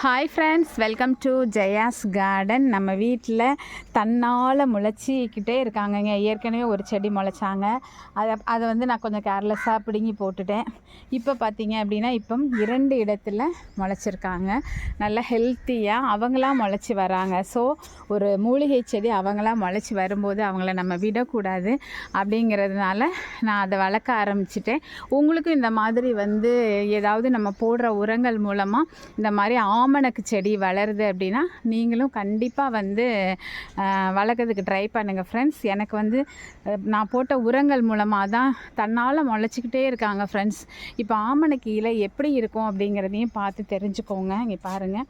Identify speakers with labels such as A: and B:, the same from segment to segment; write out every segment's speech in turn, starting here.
A: Hi friends welcome to Jaya's garden நம்ம வீட்டில் தன்னால் முளைச்சிக்கிட்டே இருக்காங்கங்க. ஏற்கனவே ஒரு செடி முளைச்சாங்க. அதை அதை வந்து நான் கொஞ்சம் கேர்லெஸ்ஸாக பிடுங்கி போட்டுட்டேன். இப்போ பார்த்தீங்க அப்படின்னா இப்போ இரண்டு இடத்துல முளைச்சிருக்காங்க. நல்ல ஹெல்த்தியாக அவங்களாம் முளைச்சி வராங்க. ஸோ ஒரு மூலிகை செடி அவங்களாம் முளைச்சி வரும்போது அவங்கள நம்ம விடக்கூடாது அப்படிங்கிறதுனால நான் அதை வளர்க்க ஆரம்பிச்சிட்டேன். உங்களுக்கும் இந்த மாதிரி வந்து ஏதாவது நம்ம போடுற உரங்கள் மூலமாக இந்த மாதிரி ஆமணக்கு செடி வளருது அப்படின்னா நீங்களும் கண்டிப்பாக வந்து வளர்க்கறதுக்கு ட்ரை பண்ணுங்கள் ஃப்ரெண்ட்ஸ் எனக்கு வந்து நான் போட்ட உரங்கள் மூலமாக தான் தன்னால் முளைச்சிக்கிட்டே இருக்காங்க ஃப்ரெண்ட்ஸ் இப்போ ஆமணக்கு இலை எப்படி இருக்கும் அப்படிங்கிறதையும் பார்த்து தெரிஞ்சுக்கோங்க. இங்கே பாருங்கள்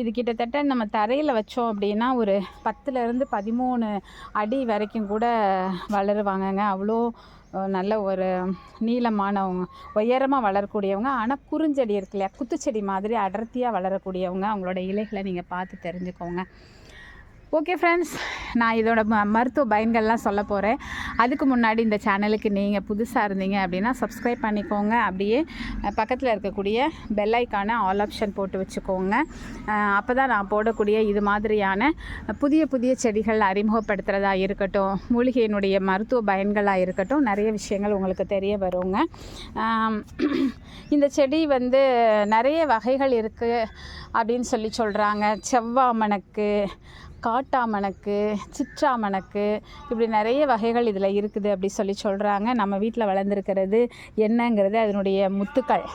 A: இது கிட்டத்தட்ட நம்ம தரையில் வச்சோம் அப்படின்னா ஒரு பத்துலேருந்து பதிமூணு அடி வரைக்கும் கூட வளருவாங்கங்க. அவ்வளோ நல்ல ஒரு நீளமானவங்க உயரமாக வளரக்கூடியவங்க ஆனால் குறுஞ்செடி இருக்கு இல்லையா? குத்துச்செடி மாதிரி அடர்த்தியாக வளரக்கூடியவங்க அவங்களோட இலைகளை நீங்கள் பார்த்து தெரிஞ்சுக்கோங்க. ஓகே ஃப்ரெண்ட்ஸ் நான் இதோட ம மருத்துவ பயன்கள்லாம் சொல்ல போகிறேன் அதுக்கு முன்னாடி இந்த சேனலுக்கு நீங்கள் புதுசாக இருந்தீங்க அப்படின்னா சப்ஸ்கிரைப் பண்ணிக்கோங்க. அப்படியே பக்கத்தில் இருக்கக்கூடிய பெல் ஐக்கான ஆல் ஆப்ஷன் போட்டு வச்சுக்கோங்க. அப்போ தான் நான் போடக்கூடிய இது மாதிரியான புதிய புதிய செடிகள் அறிமுகப்படுத்துகிறதா இருக்கட்டும் மூலிகையினுடைய மருத்துவ பயன்களாக இருக்கட்டும் நிறைய விஷயங்கள் உங்களுக்கு தெரிய வருங்க. இந்த செடி வந்து நிறைய வகைகள் இருக்குது அப்படின்னு சொல்லி சொல்கிறாங்க செவ்வாமணக்கு காட்டாமணக்கு சிற்றாமணக்கு இப்படி நிறைய வகைகள் இதில் இருக்குது அப்படி சொல்லி சொல்கிறாங்க நம்ம வீட்டில் வளர்ந்துருக்கிறது என்னங்கிறது அதனுடைய முத்துக்கள்.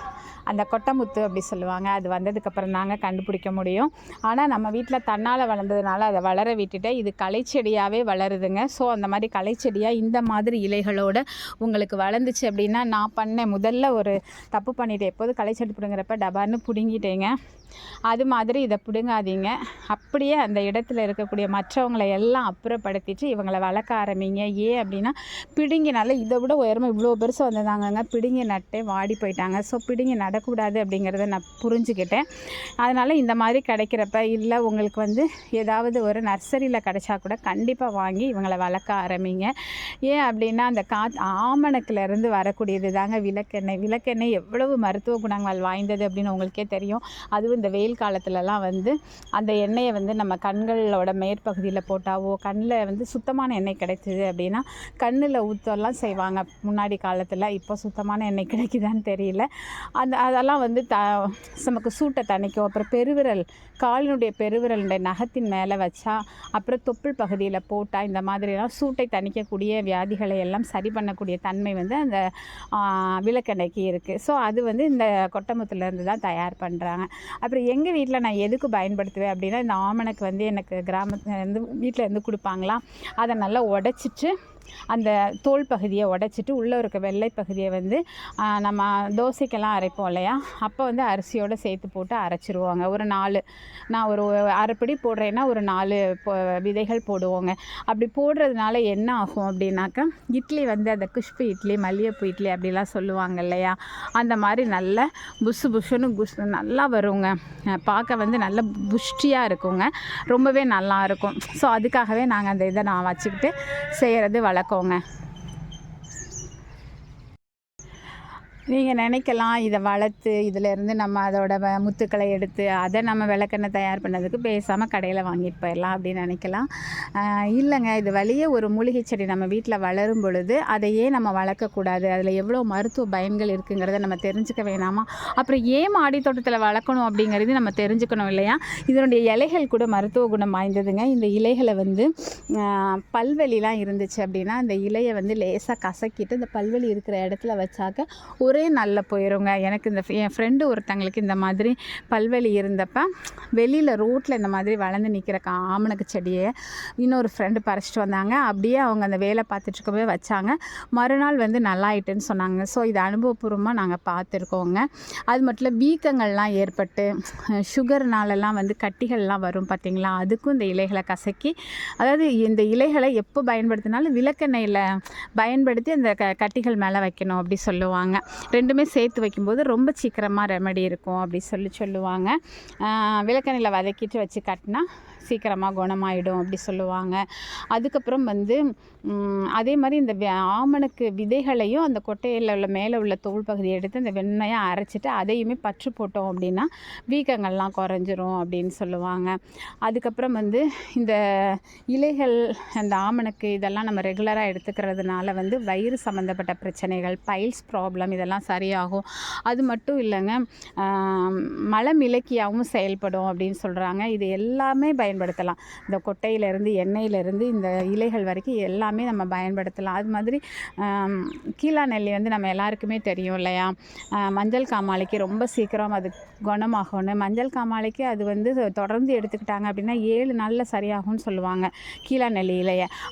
A: அந்த கொட்டமுத்து அப்படி சொல்லுவாங்க. அது வந்ததுக்கப்புறம் நாங்கள் கண்டுபிடிக்க முடியும். ஆனால் நம்ம வீட்டில் தன்னால் வளர்ந்ததுனால அதை வளர விட்டுட்டு இது களைச்செடியாகவே வளருதுங்க. ஸோ அந்த மாதிரி களைச்செடியாக இந்த மாதிரி இலைகளோட உங்களுக்கு வளர்ந்துச்சு அப்படின்னா நான் பண்ணேன் முதல்ல ஒரு தப்பு பண்ணிவிட்டு எப்போது களைச்செடி பிடுங்குறப்ப டபார்னு பிடுங்கிட்டேங்க. அது மாதிரி இதை பிடுங்காதீங்க. அப்படியே அந்த இடத்துல இருக்கக்கூடிய மற்றவங்களை எல்லாம் அப்புறப்படுத்திட்டு இவங்களை வளர்க்க ஆரம்பிங்க. ஏன் அப்படின்னா பிடுங்கினால இதை விட உயரமாக இவ்வளோ பெருசு வந்திருந்தாங்கங்க. பிடுங்கி நட்டே வாடி போயிட்டாங்க. ஸோ பிடுங்கி நடக்கூடாது அப்படிங்கிறத நான் புரிஞ்சுக்கிட்டேன். அதனால் இந்த மாதிரி கிடைக்கிறப்ப இல்லை உங்களுக்கு வந்து ஏதாவது ஒரு நர்சரியில் கிடைச்சா கூட கண்டிப்பாக வாங்கி இவங்களை வளர்க்க ஆரம்பிங்க. ஏன் அப்படின்னா அந்த காத் ஆமணக்கிலேருந்து வரக்கூடியது தாங்க விளக்கெண்ணெய். விளக்கெண்ணெய் எவ்வளவு மருத்துவ குணங்கள் வாய்ந்தது அப்படின்னு உங்களுக்கே தெரியும். அதுவும் இந்த வெயில் காலத்துலலாம் வந்து அந்த எண்ணெயை வந்து நம்ம கண்களோட மேற்பகுதியில் போட்டாவோ கண்ணில் வந்து சுத்தமான எண்ணெய் கிடைச்சிது அப்படின்னா கண்ணில் ஊற்றலாம் செய்வாங்க. முன்னாடி காலத்தில் இப்போ சுத்தமான எண்ணெய் கிடைக்குதான்னு தெரியல. அந்த அதெல்லாம் வந்து த நமக்கு சூட்டை தணிக்கும். அப்புறம் பெருவிரல் காலினுடைய பெருவிரலுடைய நகத்தின் மேலே வச்சா அப்புறம் தொப்புள் பகுதியில் போட்டால் இந்த மாதிரிலாம் சூட்டை தணிக்கக்கூடிய வியாதிகளை எல்லாம் சரி பண்ணக்கூடிய தன்மை வந்து அந்த விளக்கெண்ணைக்கு இருக்குது ஸோ அது வந்து இந்த கொட்டமுத்துலேருந்து தான் தயார் பண்ணுறாங்க அப்புறம் எங்கள் வீட்டில் நான் எதுக்கு பயன்படுத்துவேன் அப்படின்னா இந்த ஆமணக்கு வந்து எனக்கு கிராமத்துலேருந்து வீட்டில் இருந்து கொடுப்பாங்களாம் அதை நல்லா உடச்சிட்டு அந்த தோல் பகுதியை உடைச்சிட்டு உள்ளே இருக்க வெள்ளை பகுதியை வந்து நம்ம தோசைக்கெல்லாம் அரைப்போம் இல்லையா? அப்போ வந்து அரிசியோடு சேர்த்து போட்டு அரைச்சிருவாங்க. ஒரு நாலு நான் ஒரு அரைப்படி போடுறேன்னா ஒரு நாலு விதைகள் போடுவோங்க. அப்படி போடுறதுனால என்ன ஆகும் அப்படின்னாக்கா இட்லி வந்து அந்த குஷ்பு இட்லி மல்லிகைப்பூ இட்லி அப்படிலாம் சொல்லுவாங்க இல்லையா? அந்த மாதிரி நல்ல புஷு புஷுன்னு குஷ் நல்லா வருங்க. பார்க்க வந்து நல்ல புஷ்டியாக இருக்குங்க. ரொம்பவே நல்லா இருக்கும். ஸோ அதுக்காகவே நாங்கள் அந்த இதை நான் வச்சுக்கிட்டு செய்கிறது வழக்கங்க. நீங்கள் நினைக்கலாம் இதை வளர்த்து இதிலேருந்து நம்ம அதோட வ- முத்துக்களை எடுத்து அதை நம்ம விளக்கெண்ணெய் தயார் பண்ணதுக்கு பேசாமல் கடையில் வாங்கிட்டு போயிடலாம் அப்படின்னு நினைக்கலாம். இல்லைங்க இது வழியே ஒரு மூலிகை செடி நம்ம வீட்டில் வளரும் பொழுது அதையே நம்ம வளர்க்கக்கூடாது அதில் எவ்வளோ மருத்துவ பயன்கள் இருக்குங்கிறத நம்ம தெரிஞ்சுக்க வேணாமா? அப்புறம் ஏன் மாடி தோட்டத்தில் வளர்க்கணும் அப்படிங்கிறது நம்ம தெரிஞ்சுக்கணும் இல்லையா? இதனுடைய இலைகள் கூட மருத்துவ குணம் வாய்ந்ததுங்க. இந்த இலைகளை வந்து பல்வெளிலாம் இருந்துச்சு அப்படின்னா இந்த இலையை வந்து லேசாக கசக்கிட்டு இந்த பல்வெளி இருக்கிற இடத்துல வச்சாக்க ஒரு நல்ல போயிருங்க. எனக்கு இந்த என் ஃப்ரெண்டு ஒருத்தங்களுக்கு இந்த மாதிரி பல்வெளி இருந்தப்ப வெளியில் ரோட்டில் இந்த மாதிரி வளர்ந்து நிற்கிற ஆமணக்கு செடியை இன்னொரு ஃப்ரெண்டு பறிச்சிட்டு வந்தாங்க. அப்படியே அவங்க அந்த வேலை பார்த்துட்டு இருக்கவே வச்சாங்க. மறுநாள் வந்து நல்லாயிட்டுன்னு சொன்னாங்க. ஸோ இது அனுபவபூர்வமாக நாங்கள் பார்த்துருக்கோங்க. அது மட்டும் இல்லை வீக்கங்கள்லாம் ஏற்பட்டு சுகர்னாலெல்லாம் வந்து கட்டிகள்லாம் வரும் பார்த்தீங்களா? அதுக்கும் இந்த இலைகளை கசக்கி அதாவது இந்த இலைகளை எப்போ பயன்படுத்தினாலும் விளக்கெண்ணெயில் பயன்படுத்தி அந்த க கட்டிகள் மேலே வைக்கணும் அப்படி சொல்லுவாங்க. ரெண்டுமே சேர்த்து வைக்கும்போது ரொம்ப சீக்கிரமாக ரெமெடி இருக்கும் அப்படி சொல்லி சொல்லுவாங்க. ஆஹ் வதக்கிட்டு வச்சு கட்டினா சீக்கிரமாக குணமாயிடும் அப்படி சொல்லுவாங்க. அதுக்கப்புறம் வந்து அதே மாதிரி இந்த ஆமணக்கு விதைகளையும் அந்த கொட்டையில் உள்ள மேலே உள்ள தோல் பகுதியை எடுத்து அந்த வெண்மையாக அரைச்சிட்டு அதையுமே பற்று போட்டோம் அப்படின்னா வீக்கங்கள்லாம் குறைஞ்சிரும் அப்படின்னு சொல்லுவாங்க. அதுக்கப்புறம் வந்து இந்த இலைகள் அந்த ஆமணக்கு இதெல்லாம் நம்ம ரெகுலராக எடுத்துக்கிறதுனால வந்து வயிறு சம்மந்தப்பட்ட பிரச்சனைகள் பைல்ஸ் ப்ராப்ளம் இதெல்லாம் சரியாகும். அது மட்டும் இல்லைங்க ஆம், மலம் இலக்கியாகவும் செயல்படும் அப்படின்னு சொல்கிறாங்க இது எல்லாமே பயன்படுத்தலாம். இந்த கொட்டையிலேருந்து எண்ணெயிலேருந்து இந்த இலைகள் வரைக்கும் எல்லாமே நம்ம பயன்படுத்தலாம். அது மாதிரி கீழா நெல்லி வந்து நம்ம எல்லாருக்குமே தெரியும் இல்லையா? மஞ்சள் காமாலைக்கு ரொம்ப சீக்கிரம் அது குணமாகணும் மஞ்சள் காமாலைக்கு அது வந்து தொடர்ந்து எடுத்துக்கிட்டாங்க அப்படின்னா ஏழு நாளில் சரியாகும்னு சொல்லுவாங்க கீழா நெல்லி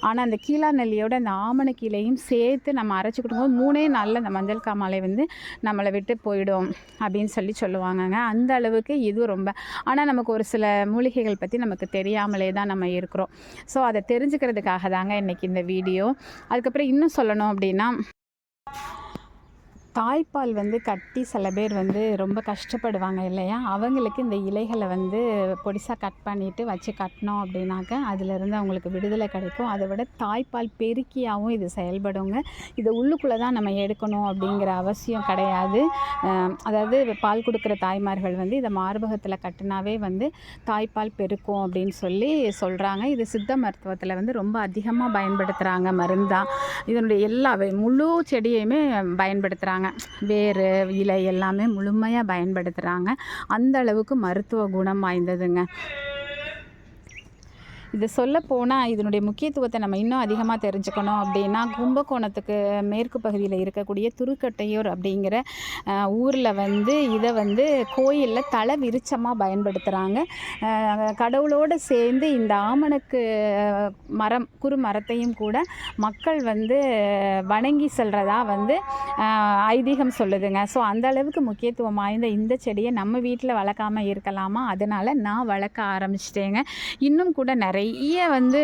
A: ஆனால் அந்த கீழா நெல்லியோட அந்த ஆமண கீழையும் சேர்த்து நம்ம அரைச்சி கொடுக்கும்போது மூணே நாளில் அந்த மஞ்சள் காமாலை வந்து நம்மளை விட்டு போயிடும் அப்படின்னு சொல்லி சொல்லுவாங்கங்க. அந்த அளவுக்கு இது ரொம்ப. ஆனால் நமக்கு ஒரு சில மூலிகைகள் பற்றி நமக்கு தெரியாமலே தான் நம்ம இருக்கிறோம். ஸோ அதை தெரிஞ்சுக்கிறதுக்காக தாங்க இன்றைக்கி இந்த வீடியோ. அதுக்கப்புறம் இன்னும் சொல்லணும் அப்படின்னா தாய்ப்பால் வந்து கட்டி சில பேர் வந்து ரொம்ப கஷ்டப்படுவாங்க இல்லையா? அவங்களுக்கு இந்த இலைகளை வந்து பொடிசாக கட் பண்ணிவிட்டு வச்சு கட்டினோம் அப்படின்னாக்க அதிலிருந்து அவங்களுக்கு விடுதலை கிடைக்கும். அதை விட தாய்ப்பால் பெருக்கியாகவும் இது செயல்படுங்க. இதை உள்ளுக்குள்ளே தான் நம்ம எடுக்கணும் அப்படிங்கிற அவசியம் கிடையாது. அதாவது பால் கொடுக்குற தாய்மார்கள் வந்து இதை மார்பகத்தில் கட்டினாவே வந்து தாய்ப்பால் பெருக்கும் அப்படின்னு சொல்லி சொல்கிறாங்க இது சித்த மருத்துவத்தில் வந்து ரொம்ப அதிகமாக பயன்படுத்துகிறாங்க மருந்தாக இதனுடைய எல்லா முழு செடியையுமே பயன்படுத்துகிறாங்க வேர் இலை எல்லாமே முழுமையாக பயன்படுத்துகிறாங்க அந்த அளவுக்கு மருத்துவ குணம் வாய்ந்ததுங்க. இது சொல்ல போனால் இதனுடைய முக்கியத்துவத்தை நம்ம இன்னும் அதிகமாக தெரிஞ்சுக்கணும் அப்படின்னா கும்பகோணத்துக்கு மேற்கு பகுதியில் இருக்கக்கூடிய துருக்கட்டையூர் அப்படிங்கிற ஊரில் வந்து இதை வந்து கோயிலில் தலை விருச்சமாக பயன்படுத்துகிறாங்க கடவுளோடு சேர்ந்து இந்த ஆமணக்கு மரம் குறு மரத்தையும் கூட மக்கள் வந்து வணங்கி செல்றதா வந்து ஐதீகம் சொல்லுதுங்க. ஸோ அந்த அளவுக்கு முக்கியத்துவம் வாய்ந்த இந்த செடியை நம்ம வீட்டில் வளர்க்காம இருக்கலாமா? அதனால் நான் வளர்க்க ஆரம்பிச்சிட்டேங்க. இன்னும் கூட நிறைய நிறைய வந்து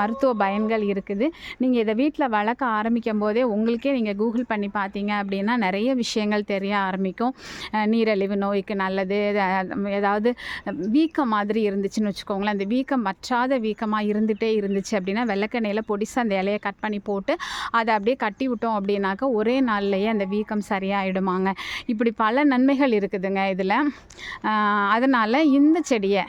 A: மருத்துவ பயன்கள் இருக்குது. நீங்கள் இதை வீட்டில் வளர்க்க ஆரம்பிக்கும் போதே உங்களுக்கே நீங்கள் கூகுள் பண்ணி பார்த்தீங்க அப்படின்னா நிறைய விஷயங்கள் தெரிய ஆரம்பிக்கும். நீரழிவு நீரிழிவு நோய்க்கு நல்லது ஏதாவது வீக்கம் மாதிரி இருந்துச்சுன்னு வச்சுக்கோங்களேன். அந்த வீக்கம் வற்றாத வீக்கமாக இருந்துகிட்டே இருந்துச்சு அப்படின்னா வெள்ளக்கெண்ணெயில் பொடிசா அந்த இலையை கட் பண்ணி போட்டு அதை அப்படியே கட்டி விட்டோம் அப்படின்னாக்கா ஒரே நாள்லேயே அந்த வீக்கம் சரியாயிடுமாங்க. இப்படி பல நன்மைகள் இருக்குதுங்க இதில். அதனால் இந்த செடியை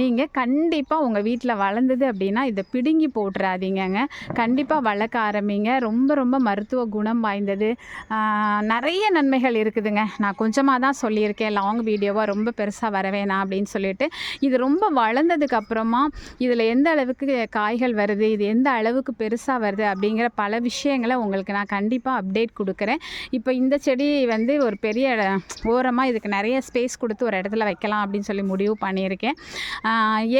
A: நீங்கள் கண்டிப்பாக உங்கள் வீட்டில் வளர்ந்தது அப்படின்னா இதை பிடுங்கி போட்டுறாதீங்கங்க. கண்டிப்பாக வளர்க்க ஆரம்பிங்க. ரொம்ப ரொம்ப மருத்துவ குணம் வாய்ந்தது. நிறைய நன்மைகள் இருக்குதுங்க. நான் கொஞ்சமாக தான் சொல்லியிருக்கேன். லாங் வீடியோவாக ரொம்ப பெருசாக வர வேணாம் அப்படின்னு சொல்லிட்டு. இது ரொம்ப வளர்ந்ததுக்கு அப்புறமா இதில் எந்த அளவுக்கு காய்கள் வருது இது எந்த அளவுக்கு பெருசாக வருது அப்படிங்கிற பல விஷயங்களை உங்களுக்கு நான் கண்டிப்பாக அப்டேட் கொடுக்குறேன். இப்போ இந்த செடி வந்து ஒரு பெரிய ஓரமாக இதுக்கு நிறைய ஸ்பேஸ் கொடுத்து ஒரு இடத்துல வைக்கலாம் அப்படின்னு சொல்லி முடிவு பண்ணியிருக்கேன்.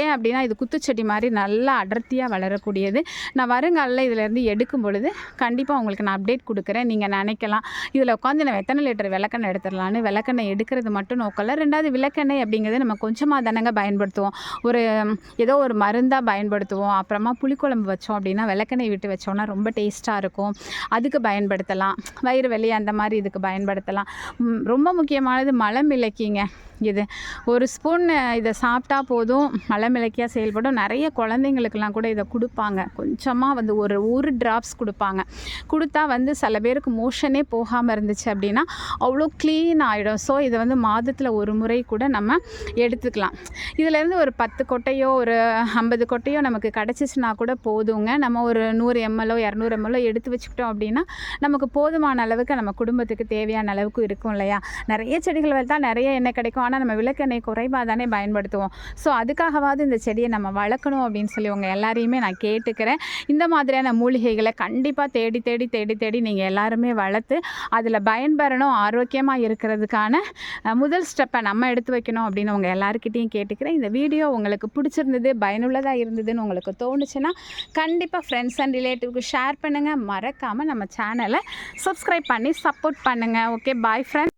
A: ஏன் அப்படின்னா இது குத்துச்செடி மாதிரி நல்லா அடர்த்தியாக வளரக்கூடியது. நான் வருங்காலில் இதிலேருந்து எடுக்கும் பொழுது கண்டிப்பாக உங்களுக்கு நான் அப்டேட் கொடுக்குறேன். நீங்கள் நினைக்கலாம். இதில் உட்காந்து நம்ம எத்தனை லிட்டர் விளக்கெண்ணெய் எடுத்துடலான்னு விளக்கெண்ணெய் எடுக்கிறது மட்டும் நோக்கல ரெண்டாவது விளக்கெண்ணெய் அப்படிங்கிறது நம்ம கொஞ்சமாக தானங்க பயன்படுத்துவோம். ஒரு ஏதோ ஒரு மருந்தாக பயன்படுத்துவோம். அப்புறமா புளிக்குழம்பு வச்சோம் அப்படின்னா விளக்கெண்ணெய் விட்டு வச்சோம்னா ரொம்ப டேஸ்ட்டாக இருக்கும். அதுக்கு பயன்படுத்தலாம். வயிறு வெளியே அந்த மாதிரி இதுக்கு பயன்படுத்தலாம். ரொம்ப முக்கியமானது மலம் இலக்கிங்க இது. ஒரு ஸ்பூன் இதை சாப்பிட்டா போதும். மலமிளக்கியாக செயல்படும். நிறைய குழந்தைங்களுக்கெல்லாம் கூட இதை கொடுப்பாங்க. கொஞ்சமாக வந்து ஒரு ஒரு ட்ராப்ஸ் கொடுப்பாங்க. கொடுத்தா வந்து சில பேருக்கு மோஷனே போகாமல் இருந்துச்சு அப்படின்னா அவ்வளோ க்ளீன் ஆகிடும் ஸோ இதை வந்து மாதத்தில் ஒரு முறை கூட நம்ம எடுத்துக்கலாம். இதுலேருந்து ஒரு பத்து கொட்டையோ ஒரு ஐம்பது கொட்டையோ நமக்கு கிடச்சிச்சின்னா கூட போதுங்க. நம்ம ஒரு நூறு எம்எல்ஓ இரநூறு எம்எல்ஓ எடுத்து வச்சுக்கிட்டோம் அப்படின்னா நமக்கு போதுமான அளவுக்கு நம்ம குடும்பத்துக்கு தேவையான அளவுக்கு இருக்கும் இல்லையா? நிறைய செடிகள் வளர்த்தா நிறைய எண்ணெய் கிடைக்கும். ஆனால் நம்ம விளக்கெண்ணெய் குறைவாக தானே பயன்படுத்துவோம். ஸோ அதுக்காகவாவது இந்த செடியை நம்ம வளர்க்கணும் அப்படின்னு சொல்லி உங்கள் எல்லாரையுமே நான் கேட்டுக்கிறேன். இந்த மாதிரியான மூலிகைகளை கண்டிப்பாக தேடி தேடி தேடி தேடி நீங்கள் எல்லாருமே வளர்த்து அதில் பயன்பெறணும் ஆரோக்கியமாக இருக்கிறதுக்கான முதல் ஸ்டெப்பை நம்ம எடுத்து வைக்கணும் அப்படின்னு உங்கள் எல்லாருக்கிட்டையும் கேட்டுக்கிறேன். இந்த வீடியோ உங்களுக்கு பிடிச்சிருந்தது பயனுள்ளதாக இருந்ததுன்னு உங்களுக்கு தோணுச்சுன்னா கண்டிப்பாக ஃப்ரெண்ட்ஸ் அண்ட் ரிலேட்டிவ்க்கு ஷேர் பண்ணுங்கள் மறக்காமல் நம்ம சேனலை சப்ஸ்கிரைப் பண்ணி சப்போர்ட் பண்ணுங்கள் ஓகே பாய் ஃப்ரெண்ட்ஸ்